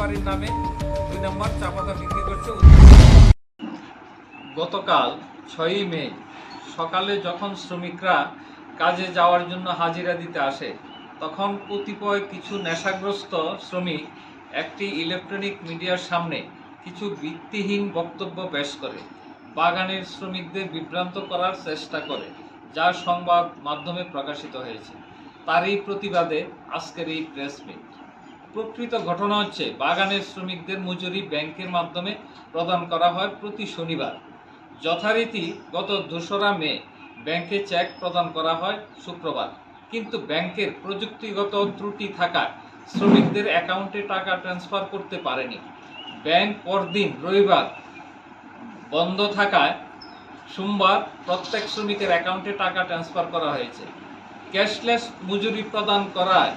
বাড়ির নামে দুই নম্বর বিক্রি করছে গতকাল ছয়ই মে, সকালে যখন শ্রমিকরা কাজে যাওয়ার জন্য হাজিরা দিতে আসে, তখন কতিপয় কিছু নেশাগ্রস্ত শ্রমিক একটি ইলেকট্রনিক মিডিয়ার সামনে কিছু ভিত্তিহীন বক্তব্য পেশ করে। বাগানের শ্রমিকদের বিভ্রান্ত করার চেষ্টা করে, যা সংবাদ মাধ্যমে প্রকাশিত হয়েছে। তারই প্রতিবাদে আজকের এই প্রেস মিট। প্রকৃত ঘটনা হচ্ছে, বাগানের শ্রমিকদের মজুরি ব্যাংকের মাধ্যমে প্রদান করা হয় প্রতি শনিবার। যথারীতি গত দোসরা মে ব্যাংকে চেক প্রদান করা হয় শুক্রবার। কিন্তু ব্যাংকের প্রযুক্তিগত ত্রুটি থাকায় শ্রমিকদের অ্যাকাউন্টে টাকা ট্রান্সফার করতে পারেনি। ব্যাংক পরদিন রবিবার বন্ধ থাকায় সোমবার প্রত্যেক শ্রমিকের অ্যাকাউন্টে টাকা ট্রান্সফার করা হয়েছে। ক্যাশলেস মজুরি প্রদান করায়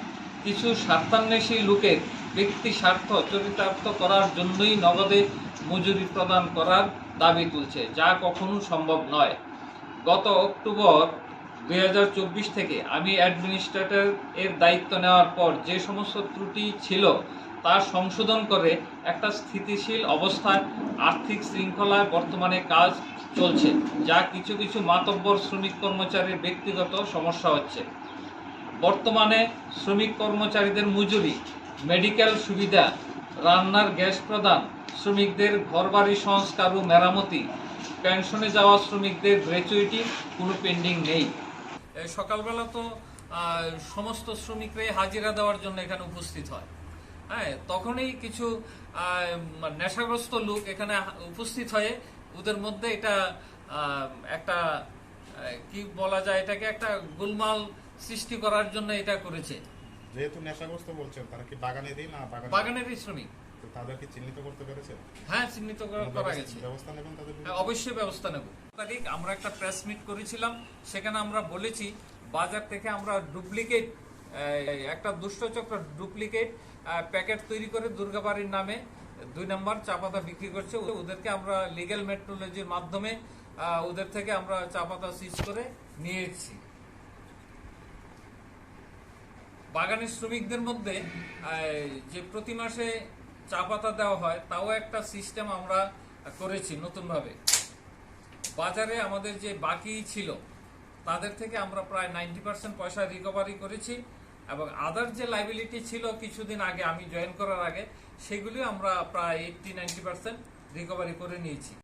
কিছু স্বার্থান্বেষী লোকের ব্যক্তি স্বার্থ চরিতার্থ করার জন্যই নগদে মজুরি প্রদান করার দাবি তুলছে, যা কখনো সম্ভব নয়। গত অক্টোবর দু হাজার চব্বিশ থেকে আমি অ্যাডমিনিস্ট্রেটর এর দায়িত্ব নেওয়ার পর যে সমস্ত ত্রুটি ছিল তা সংশোধন করে একটা স্থিতিশীল অবস্থায় আর্থিক শৃঙ্খলায় বর্তমানে কাজ চলছে, যা কিছু কিছু মাতব্বর শ্রমিক কর্মচারীর ব্যক্তিগত সমস্যা হচ্ছে। বর্তমানে শ্রমিক কর্মচারীদের মজুরি, মেডিকেল সুবিধা, রান্নার গ্যাস প্রদান, শ্রমিকদের ঘরবাড়ি সংস্কার ও মেরামতি, পেনশনে যাওয়া শ্রমিকদের গ্র্যাচুইটি কোনো পেন্ডিং নেই। সকালবেলা তো সমস্ত শ্রমিকরাই হাজিরা দেওয়ার জন্য এখানে উপস্থিত হয়। হ্যাঁ তখনই কিছু নেশাগ্রস্ত লোক এখানে উপস্থিত হয়ে ওদের মধ্যে এটা একটা কি বলা যায় এটাকে, একটা গোলমাল সৃষ্টি করার জন্য এটা করেছে। যেহেতু নেশাগ্রস্ত বলছেন তারা কি বাগানেরই না বাগানেরই শ্রমিক। তো তাদের কি চিহ্নিত করতে পেরেছেন হ্যাঁ চিহ্নিত করা- গেছে। ব্যবস্থা নেবেন তাদের হ্যাঁ, অবশ্যই ব্যবস্থা নেব। তারিখ আমরা একটা প্রেস মিট করেছিলাম সেখানে আমরা বলেছি বাজার থেকে আমরা ডুপ্লিকেট একটা দুষ্টচক্র ডুপ্লিকেট প্যাকেট তৈরি করে দুর্গাবাড়ির নামে দুই নম্বর চা পাতা বিক্রি করছে। ওদেরকে আমরা লিগ্যাল মেট্রোলজির মাধ্যমে ওদের থেকে আমরা চা পাতা সিজ করে নিয়ে বাগানের শ্রমিকদের মধ্যে যে প্রতি মাসে চা পাতা দেওয়া হয়, তাও একটা সিস্টেম আমরা করেছি নতুনভাবে। বাজারে আমাদের যে বাকি ছিল, তাদের থেকে আমরা প্রায় নাইনটি পার্সেন্ট পয়সা রিকভারি করেছি এবং আদার যে লাইবিলিটি ছিল কিছুদিন আগে আমি জয়েন করার আগে, সেগুলি আমরা প্রায় এইটটি নাইনটি পার্সেন্ট রিকভারি করে নিয়েছি।